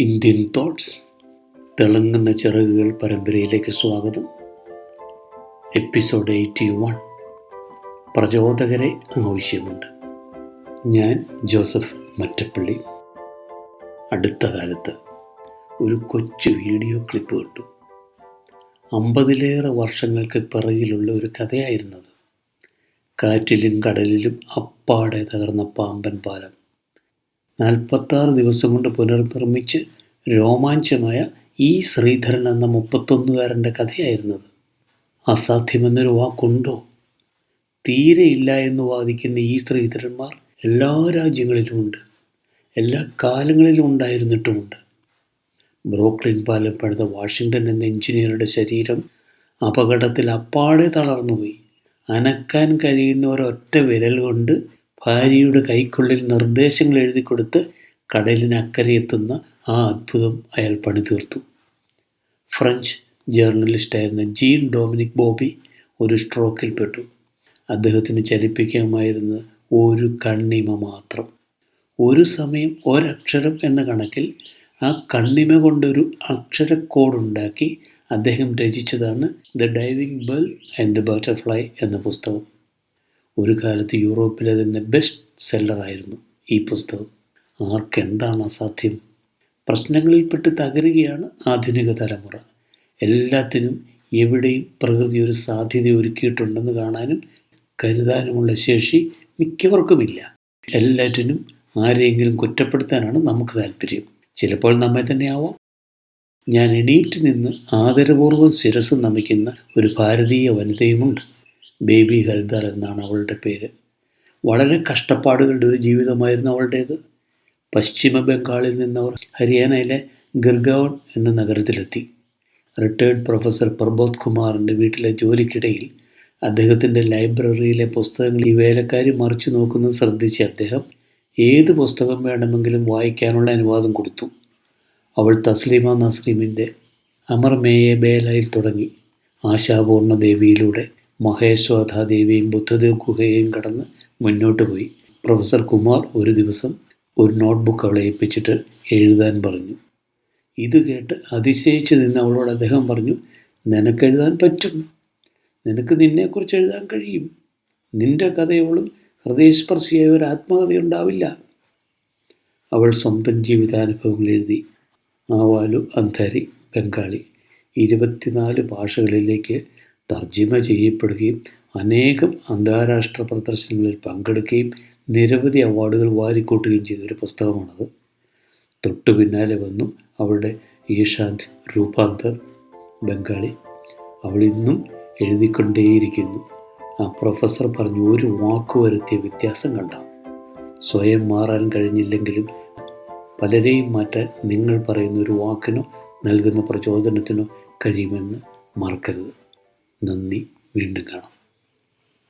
Indian thoughts തിളങ്ങുന്ന ചിറകുകൾ പരമ്പരയിലേക്ക് സ്വാഗതം. എപ്പിസോഡ് എയ്റ്റി വൺ പ്രചോദകരെ ആവശ്യമുണ്ട്. ഞാൻ ജോസഫ് മറ്റപ്പള്ളി. അടുത്ത കാലത്ത് ഒരു കൊച്ചു വീഡിയോ ക്ലിപ്പ് കിട്ടു അമ്പതിലേറെ വർഷങ്ങൾക്ക് പിറകിലുള്ള ഒരു കഥയായിരുന്നത്. കാറ്റിലും കടലിലും അപ്പാടെ തകർന്ന പാമ്പൻ പാലം. നാൽപ്പത്താറ് ദിവസം കൊണ്ട് പുനർനിർമ്മിച്ച് രോമാഞ്ചമായ ഈ ശ്രീധരൻ എന്ന മുപ്പത്തൊന്നുകാരന്റെ കഥയായിരുന്നത്. അസാധ്യമെന്നൊരു വാക്കുണ്ടോ? തീരെ ഇല്ല എന്ന് വാദിക്കുന്ന ഈ ശ്രീധരന്മാർ എല്ലാ രാജ്യങ്ങളിലുമുണ്ട്. എല്ലാ കാലങ്ങളിലും ഉണ്ടായിരുന്നിട്ടുമുണ്ട്. ബ്രോക്ലിൻ പാലം പണിത വാഷിങ്ടൺ എന്ന എഞ്ചിനീയറുടെ ശരീരം അപകടത്തിൽ അപ്പാടെ തളർന്നുപോയി. അനക്കാൻ കഴിയുന്ന ഒരൊറ്റ വിരൽ കൊണ്ട് ഭാര്യയുടെ കൈക്കുള്ളിൽ നിർദ്ദേശങ്ങൾ എഴുതി കൊടുത്ത് കടലിനക്കരെ എത്തുന്ന ആ അത്ഭുതം അയാൾ പണിതീർത്തു. ഫ്രഞ്ച് ജേർണലിസ്റ്റായിരുന്ന ജീൻ ഡൊമിനിക് ബോബി ഒരു സ്ട്രോക്കിൽപ്പെട്ടു അദ്ദേഹത്തിന് ചലിപ്പിക്കാമായിരുന്നത് ഒരു കണ്ണിമ മാത്രം. ഒരു സമയം ഒരക്ഷരം എന്ന കണക്കിൽ ആ കണ്ണിമ കൊണ്ടൊരു അക്ഷരക്കോഡുണ്ടാക്കി അദ്ദേഹം രചിച്ചതാണ് the diving bell and the butterfly എന്ന പുസ്തകം. ഒരു കാലത്ത് യൂറോപ്പിലെ തന്നെ ബെസ്റ്റ് സെല്ലറായിരുന്നു ഈ പുസ്തകം. ആർക്കെന്താണ് അസാധ്യം? പ്രശ്നങ്ങളിൽപ്പെട്ട് തകരുകയാണ് ആധുനിക തലമുറ. എല്ലാത്തിനും എവിടെയും പ്രകൃതി ഒരു സാധ്യത ഒരുക്കിയിട്ടുണ്ടെന്ന് കാണാനും കരുതാനുമുള്ള ശേഷി മിക്കവർക്കുമില്ല. എല്ലാറ്റിനും ആരെയെങ്കിലും കുറ്റപ്പെടുത്താനാണ് നമുക്ക് താല്പര്യം. ചിലപ്പോൾ നമ്മെ തന്നെ ആവാം. ഞാൻ എണീറ്റ് നിന്ന് ആദരപൂർവം ശിരസ് നമിക്കുന്ന ഒരു ഭാരതീയ വനിതയുമുണ്ട്. ബേബി ഹൽദർ എന്നാണ് അവളുടെ പേര്. വളരെ കഷ്ടപ്പാടുകളുടെ ഒരു ജീവിതമായിരുന്നു അവളുടേത്. പശ്ചിമ ബംഗാളിൽ നിന്നവർ ഹരിയാനയിലെ ഗിർഗാവൺ എന്ന നഗരത്തിലെത്തി. റിട്ടയേർഡ് പ്രൊഫസർ പ്രബോധ് കുമാറിന്റെ വീട്ടിലെ ജോലിക്കിടയിൽ അദ്ദേഹത്തിന്റെ ലൈബ്രറിയിലെ പുസ്തകങ്ങൾ ഈ വേലക്കാരി മറിച്ചു നോക്കുന്നത് ശ്രദ്ധിച്ച അദ്ദേഹം ഏത് പുസ്തകം വേണമെങ്കിലും വായിക്കാനുള്ള അനുവാദം കൊടുത്തു. അവൾ തസ്ലീമ നസ്രീമിന്റെ അമർ മേയെ ബേലയിൽ തുടങ്ങി. ആശാപൂർണ ദേവിയിലൂടെ മഹേശ്വധാദേവിയും ബുദ്ധദേവ് ഗുഹയെയും കടന്ന് മുന്നോട്ട് പോയി. പ്രൊഫസർ കുമാർ ഒരു ദിവസം ഒരു നോട്ട്ബുക്ക് അവളെ ഏൽപ്പിച്ചിട്ട് എഴുതാൻ പറഞ്ഞു. ഇത് കേട്ട് അതിശയിച്ച് നിന്ന് അവളോട് അദ്ദേഹം പറഞ്ഞു നിനക്ക് എഴുതാൻ പറ്റും. നിനക്ക് നിന്നെക്കുറിച്ച് എഴുതാൻ കഴിയും. നിന്റെ കഥയോളും ഹൃദയസ്പർശിയായ ഒരു ആത്മകഥയുണ്ടാവില്ല. അവൾ സ്വന്തം ജീവിതാനുഭവങ്ങൾ എഴുതി. ആവാലു അന്ധരി ബംഗാളി ഇരുപത്തിനാല് ഭാഷകളിലേക്ക് തർജിമ ചെയ്യപ്പെടുകയും അനേകം അന്താരാഷ്ട്ര പ്രദർശനങ്ങളിൽ പങ്കെടുക്കുകയും നിരവധി അവാർഡുകൾ വാരിക്കൂട്ടുകയും ചെയ്ത ഒരു പുസ്തകമാണത്. തൊട്ടു പിന്നാലെ വന്നു അവളുടെ ഈശാന്ത് രൂപാന്തർ ബംഗാളി. അവളിന്നും എഴുതിക്കൊണ്ടേയിരിക്കുന്നു. ആ പ്രൊഫസർ പറഞ്ഞു ഒരു വാക്ക് വരുത്തിയ വ്യത്യാസം കണ്ട. സ്വയം മാറാൻ കഴിഞ്ഞില്ലെങ്കിലും പലരെയും മാറ്റാൻ നിങ്ങൾ പറയുന്ന ഒരു വാക്കിനോ നൽകുന്ന പ്രചോദനത്തിനോ കഴിയുമെന്ന് മറക്കരുത്. നന്ദി. വീണ്ടും കാണാം.